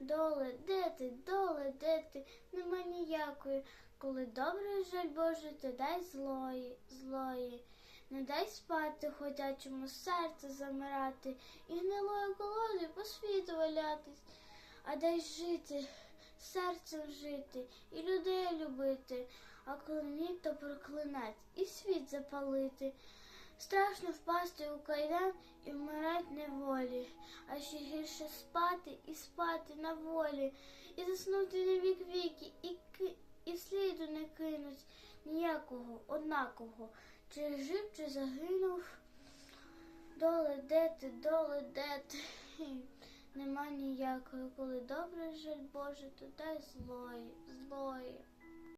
Доле, де ти, доле, де ти, нема ніякої. Коли добре жаль Боже, то дай злої, злої. Не дай спати ходячому серце замирати і гнилою колодою по світу валятись, а дай жити, серцем жити і людей любити, а коли ні, то проклинать і світ запалити. Страшно впасти у кайдан і вмирать неволі, а ще гірше спати і спати на волі, і заснути на вік віки, і, і сліду не кинуть ніякого, однакового, чи жив, чи загинув. Доле, де ти, доле, де ти? Нема ніякої, коли добре жаль Боже, то дай злої, злої.